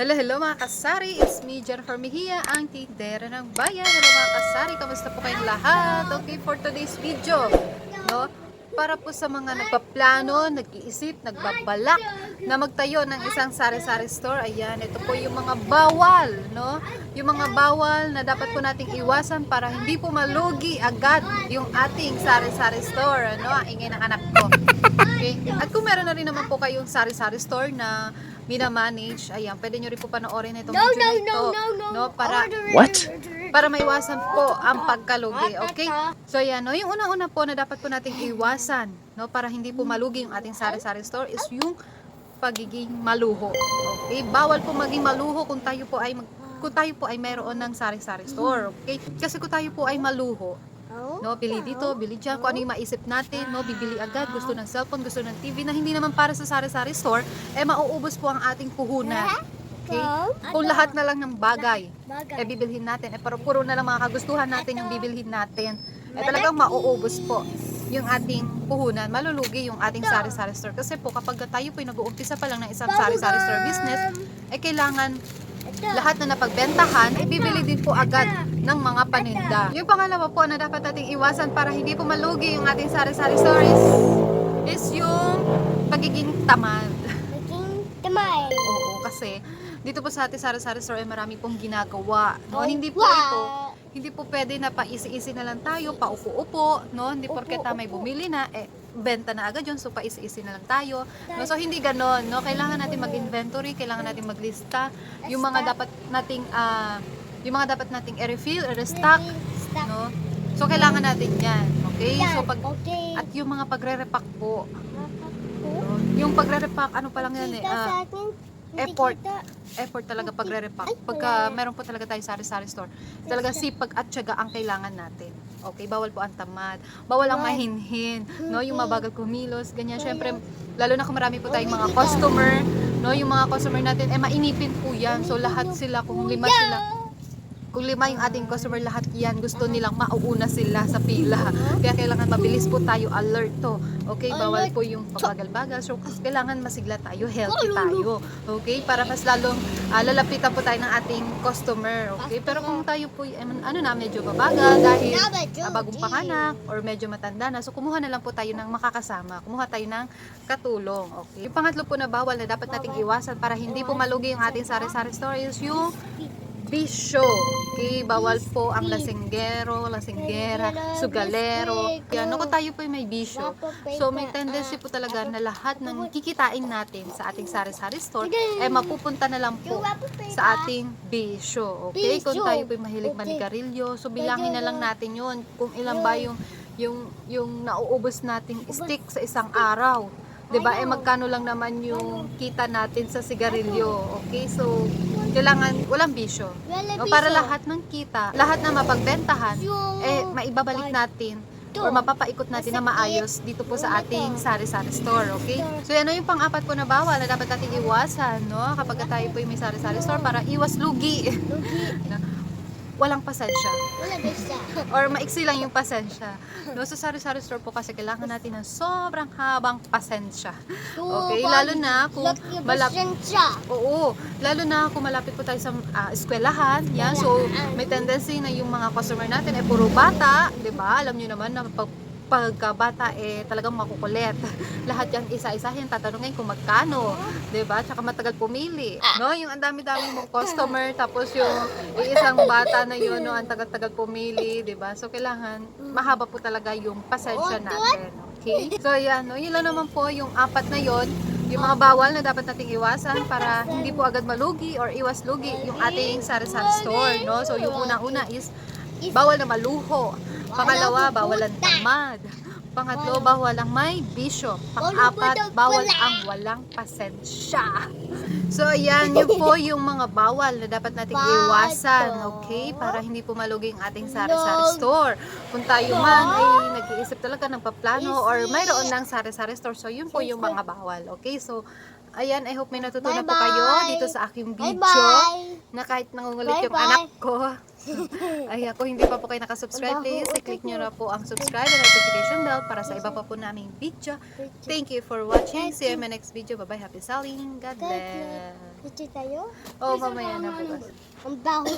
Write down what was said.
Hello, hello mga kasari. It's me, Jennifer Mejia, ang tindera ng bayan. Hello mga kasari, kamusta po kayong lahat? Okay, for today's video, no? Para po sa mga nagpaplano, nag-iisip, nagbabalak na magtayo ng isang sari-sari store. Ayan, ito po yung mga bawal, no? Yung mga bawal na dapat po nating iwasan para hindi po malugi agad yung ating sari-sari store, no? Ang ingay ng anak ko. Okay? At kung meron na rin naman po kayong sari-sari store na minamanage, ayan, pwede nyo rin po panoorin itong No, video no, na ito. no, no, no. no? Para, What? Para maiwasan po ang pagkalugi, okay? So ayan, no, yung unang-una po na dapat po nating iwasan, no, para hindi po malugi yung ating sari-sari store is yung pagiging maluho. Okay? Bawal po maging maluho kung tayo po ay mag, kung tayo po ay mayroon ng sari-sari store, okay? Kasi kung tayo po ay maluho, no, bili dito, bili diyan, kung ano yung maisip natin, no, bibili agad, gusto ng cellphone, gusto ng TV na hindi naman para sa sari-sari store, eh mauubos po ang ating puhunan. Okay? Kung lahat na lang ng bagay, eh bibilhin natin, eh pero puro na lang mga kagustuhan natin yung bibilhin natin, eh talagang mauubos po yung ating puhunan, malulugi yung ating sari-sari store. Kasi po kapag tayo po nag-uumpisa pa lang ng isang sari-sari store business, eh kailangan lahat na napagbentahan, ay bibili din po agad ng mga paninda. Yung pangalawa po na dapat nating iwasan para hindi po malugi yung ating sari-sari stories is yung pagiging tamad. Naging tamay. Oo, kasi dito po sa ating sari-sari store ay marami pong ginagawa. No? Oh, Hindi po wow. ito hindi po pwede na paisi-isi na lang tayo, paupo-upo, no? Hindi porket Upo, may upo. bumili na, eh, benta na agad yun, so paisi-isi na lang tayo. No? So, hindi ganon, no? Kailangan natin mag-inventory, kailangan natin maglista, yung mga dapat nating, ah, yung mga dapat nating i-refill, i-restock, Stock. no? So, kailangan natin yan, okay? So, pag, at yung mga pagre-repack po, no? yung pagre-repack, ano pa lang yan eh, Kita effort. effort talaga pagre-repack. Ay, Pagka meron po talaga tayo sari-sari store, talaga sipag at tiyaga ang kailangan natin. Okay, bawal po ang tamad. Bawal ang mahinhin, no? Yung mabagal kumilos, ganyan. Syempre, lalo na kung marami po tayong mga customer, no? Yung mga customer natin, eh mainipin po yan. So lahat sila, kung lima sila, kung lima yung ating customer, lahat yan, gusto nilang mauuna sila sa pila. Kaya kailangan mabilis po tayo, alert to. Okay, bawal po yung pabagal-bagal. So, kailangan masigla tayo, healthy tayo. Okay, para mas lalong ah, lalapitan po tayo ng ating customer. Okay, pero kung tayo po, ano na, medyo babagal dahil ah, bagong panganak or medyo matanda na, so kumuha na lang po tayo ng makakasama. Kumuha tayo ng katulong. Okay. Yung pangatlo po na bawal na dapat nating iwasan para hindi po malugi yung ating sari-sari store is yung bisyo. Okay, bawal po ang lasinggero, lasinggera, sugalero. Yan, kung tayo po ay may bisyo. So, may tendency po talaga na lahat ng kikitain natin sa ating sari-sari store, eh mapupunta na lang po sa ating bisyo. Okay? Kung tayo po ay mahilig manigarilyo, so bilangin na lang natin yun kung ilan ba yung yung yung nauubos nating stick sa isang araw. 'Di ba? Eh magkano lang naman yung kita natin sa sigarilyo. Okay? So kailangan walang bisyo. No, para lahat ng kita, lahat na mapagbentahan, eh maibabalik natin or mapapaikot natin na maayos dito po sa ating sari-sari store, okay? So yan yung pang-apat po na bawal na dapat natin iwasan, no? Kapag tayo po yung may sari-sari store para iwas lugi. Na Walang pasensya Wala siya? or maiksi lang yung pasensya. No, sa sari-sari store po kasi kailangan natin ng sobrang habang pasensya. Okay, lalo na kung malap siya. Oo, lalo na kung malapit po tayo sa ah, eskwelahan, yan. So, may tendency na yung mga customer natin ay puro bata, 'di ba? Alam niyo naman na pag pagkabata eh talagang makukulit. Lahat yan isa-isahin tatanungin kung magkano, 'di ba? Tsaka matagal pumili. No, yung ang dami-dami mong customer tapos yung isang bata na yun no, ang tagal-tagal pumili, 'di ba? So kailangan mahaba po talaga yung pasensya natin. Okay? So yan, no, yun lang naman po yung apat na yon yung mga bawal na dapat nating iwasan para hindi po agad malugi or iwas lugi yung ating sari-sari store, no? So yung una-una is bawal na maluho. Pangalawa, bawal ang tamad. Pangatlo, bawal ang may bisyo. Pang-apat, bawal ang walang pasensya. So, ayan, yun po yung mga bawal na dapat nating iwasan, okay? Para hindi po malugi ang ating sari-sari store. Kung tayo man ay nag-iisip talaga ng paplano or mayroon ng sari-sari store, so yun po yung mga bawal, okay? So, ayan, I hope may natutunan po kayo dito sa aking video Bye-bye. Na kahit nangungulit yung Bye-bye. anak ko, Ay, ako hindi pa po kayo nakasubscribe, please, i-click nyo na po ang subscribe and notification bell para sa iba pa po naming video. Thank you for watching. See you in my next video. Bye-bye. Happy selling. God bless. Ito tayo? Oh, mamaya na po. Ang baho.